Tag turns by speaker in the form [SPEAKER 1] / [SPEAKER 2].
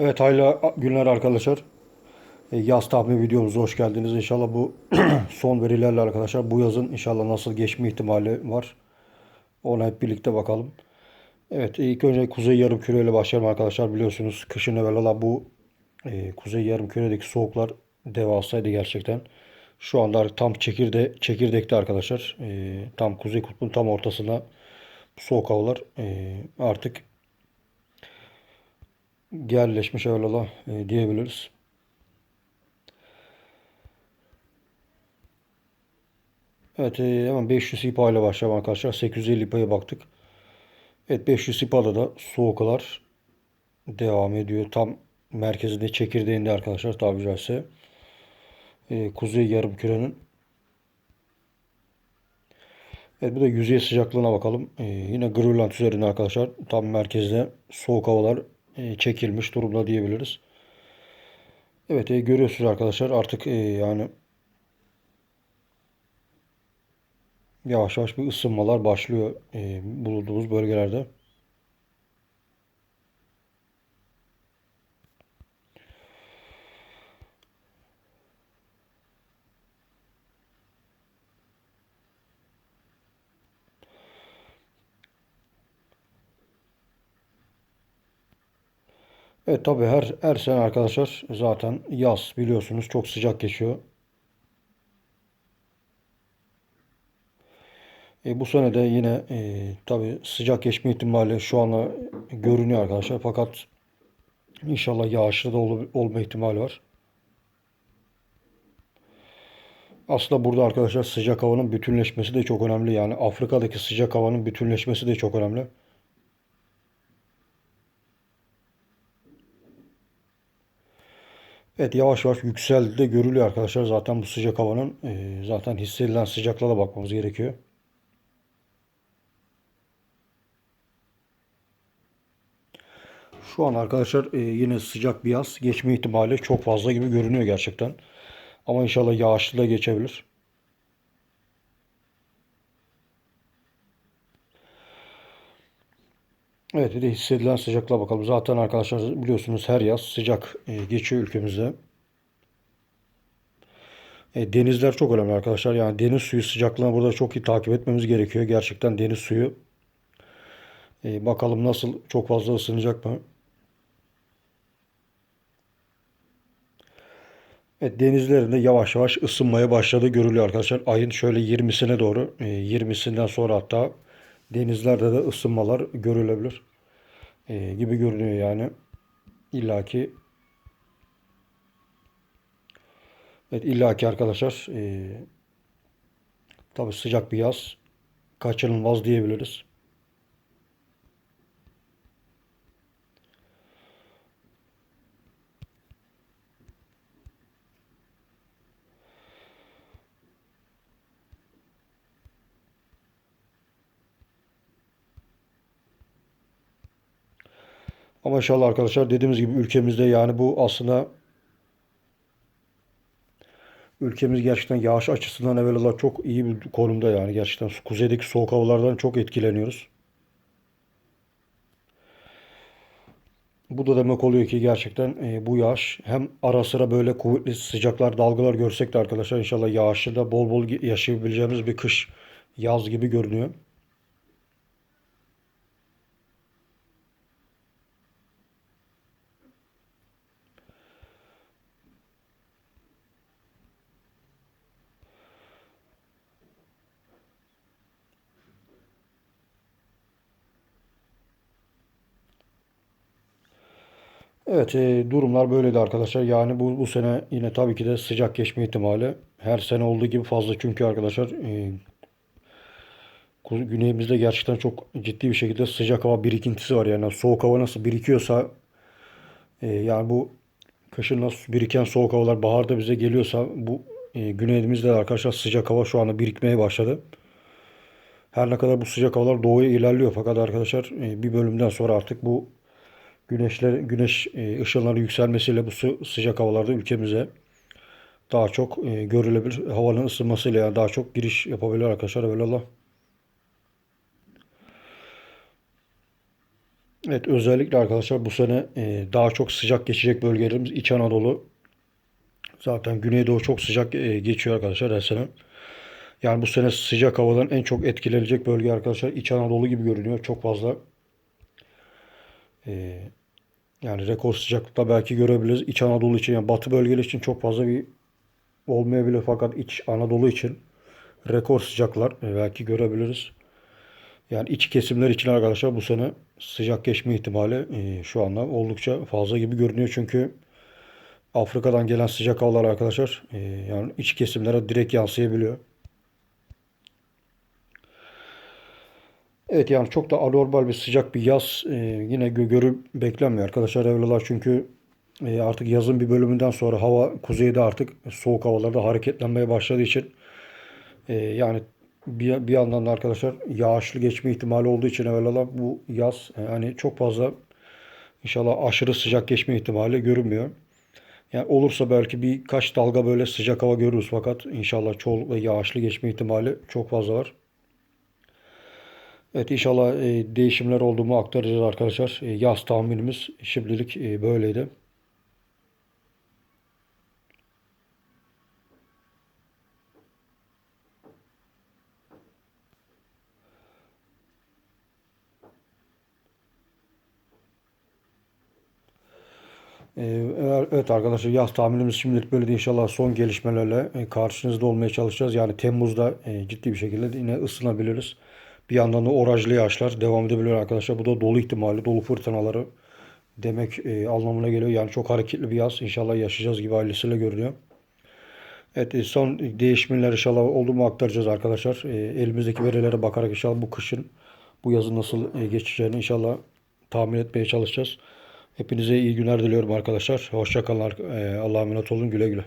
[SPEAKER 1] Evet hayırlı günler arkadaşlar. E, Yaz tahmin videomuza hoş geldiniz. İnşallah bu son verilerle arkadaşlar bu yazın inşallah nasıl geçme ihtimali var. Ona hep birlikte bakalım. Evet ilk önce Kuzey Yarımküre ile başlayalım arkadaşlar. Biliyorsunuz kışın evvela bu e, Kuzey Yarımküre'deki soğuklar devasaydı gerçekten. Şu anda tam çekirde, çekirdekte arkadaşlar. E, tam Kuzey Kutbu'nun tam ortasında soğuk havalar e, artık yerleşmiş evvela e, diyebiliriz. Evet e, hemen 500 IPA ile başlayalım arkadaşlar. 850 IPA'ya baktık. Evet 500 IPA'da da soğuklar devam ediyor. Tam merkezinde çekirdeğinde arkadaşlar tabiri caizse. E, kuzey yarımkürenin. Evet bu da yüzey sıcaklığına bakalım. E, yine Grönland üzerinde arkadaşlar tam merkezde soğuk havalar çekilmiş durumda diyebiliriz. Evet e, görüyorsunuz arkadaşlar artık e, yani yavaş yavaş bir ısınmalar başlıyor e, bulunduğumuz bölgelerde. Evet tabii her her sene arkadaşlar zaten yaz biliyorsunuz çok sıcak geçiyor. E, bu sene de yine e, tabii sıcak geçme ihtimali şu anda görünüyor arkadaşlar. Fakat inşallah yağışlı da ol, olma ihtimali var. Aslında burada arkadaşlar sıcak havanın bütünleşmesi de çok önemli. Yani Afrika'daki sıcak havanın bütünleşmesi de çok önemli. Evet yavaş yavaş yükseldi de görülüyor arkadaşlar. Zaten bu sıcak havanın e, zaten hissedilen sıcaklığa da bakmamız gerekiyor. Şu an arkadaşlar e, yine sıcak bir yaz geçme ihtimali çok fazla gibi görünüyor gerçekten. Ama inşallah yağışlı da geçebilir. Evet bir de hissedilen sıcaklığa bakalım. Zaten arkadaşlar biliyorsunuz her yaz sıcak e, geçiyor ülkemizde. E, denizler çok önemli arkadaşlar. Yani deniz suyu sıcaklığını burada çok iyi takip etmemiz gerekiyor. Gerçekten deniz suyu e, bakalım nasıl çok fazla ısınacak mı? Evet, denizlerinde yavaş yavaş ısınmaya başladı görülüyor arkadaşlar. Ayın şöyle 20'sine doğru, e, 20'sinden sonra hatta denizlerde de ısınmalar görülebilir e, gibi görünüyor yani. İlla ki evet illa ki arkadaşlar e, tabii sıcak bir yaz kaçınılmaz diyebiliriz. Ama inşallah arkadaşlar dediğimiz gibi ülkemizde yani bu aslında ülkemiz gerçekten yağış açısından evvelallah çok iyi bir konumda yani gerçekten kuzeydeki soğuk havalardan çok etkileniyoruz. Bu da demek oluyor ki gerçekten e, bu yağış hem ara sıra böyle kuvvetli sıcaklar, dalgalar görsek de arkadaşlar inşallah yağışlı da bol bol yaşayabileceğimiz bir kış, yaz gibi görünüyor. Evet, e, durumlar böyleydi arkadaşlar. Yani bu, bu sene yine tabii ki de sıcak geçme ihtimali her sene olduğu gibi fazla. Çünkü arkadaşlar e, güneyimizde gerçekten çok ciddi bir şekilde sıcak hava birikintisi var. Yani soğuk hava nasıl birikiyorsa e, yani bu kışın nasıl biriken soğuk havalar baharda bize geliyorsa bu e, güneyimizde de arkadaşlar sıcak hava şu anda birikmeye başladı. Her ne kadar bu sıcak havalar doğuya ilerliyor fakat arkadaşlar e, bir bölümden sonra artık bu Güneşler, güneş e, ışınları yükselmesiyle bu sı- sıcak havalarda ülkemize daha çok e, görülebilir. Havanın ısınmasıyla yani daha çok giriş yapabilir arkadaşlar. Evelallah. Evet özellikle arkadaşlar bu sene e, daha çok sıcak geçecek bölgelerimiz İç Anadolu. Zaten Güneydoğu çok sıcak geçiyor arkadaşlar her sene. Yani bu sene sıcak havadan en çok etkilenecek bölge arkadaşlar İç Anadolu gibi görünüyor. Çok fazla e, yani rekor sıcaklıkta belki görebiliriz. İç Anadolu için yani batı bölgeleri için çok fazla bir olmayabilir fakat İç Anadolu için rekor sıcaklar e, belki görebiliriz. Yani iç kesimler için arkadaşlar bu sene sıcak geçme ihtimali e, şu anda oldukça fazla gibi görünüyor. Çünkü Afrika'dan gelen sıcak havalar arkadaşlar e, yani iç kesimlere direkt yansıyabiliyor. Evet yani çok da anormal bir sıcak bir yaz e, yine gö- görüp beklenmiyor arkadaşlar evlalar çünkü e, artık yazın bir bölümünden sonra hava kuzeyde artık soğuk havalarda hareketlenmeye başladığı için e, yani bir, bir yandan da arkadaşlar yağışlı geçme ihtimali olduğu için evvelallah bu yaz e, yani çok fazla inşallah aşırı sıcak geçme ihtimali görünmüyor. Yani olursa belki birkaç dalga böyle sıcak hava görürüz fakat inşallah çoğunlukla yağışlı geçme ihtimali çok fazla var. Evet inşallah e, değişimler olduğumu aktaracağız arkadaşlar. E, yaz tahminimiz şimdilik e, böyleydi. Ee, eğer- Evet arkadaşlar yaz tahminimiz şimdilik böyle de inşallah son gelişmelerle e, karşınızda olmaya çalışacağız. Yani Temmuz'da e, ciddi bir şekilde yine ısınabiliriz. Bir yandan da orajlı yağışlar devam edebilir arkadaşlar. Bu da dolu ihtimali, dolu fırtınaları demek e, anlamına geliyor. Yani çok hareketli bir yaz inşallah yaşayacağız gibi ailesiyle görünüyor. Evet e, son değişimler inşallah oldu mu aktaracağız arkadaşlar. E, elimizdeki verilere bakarak inşallah bu kışın bu yazın nasıl e, geçeceğini inşallah tahmin etmeye çalışacağız. Hepinize iyi günler diliyorum arkadaşlar. Hoşça kalın. ar- e, Allah'a emanet olun. Güle güle.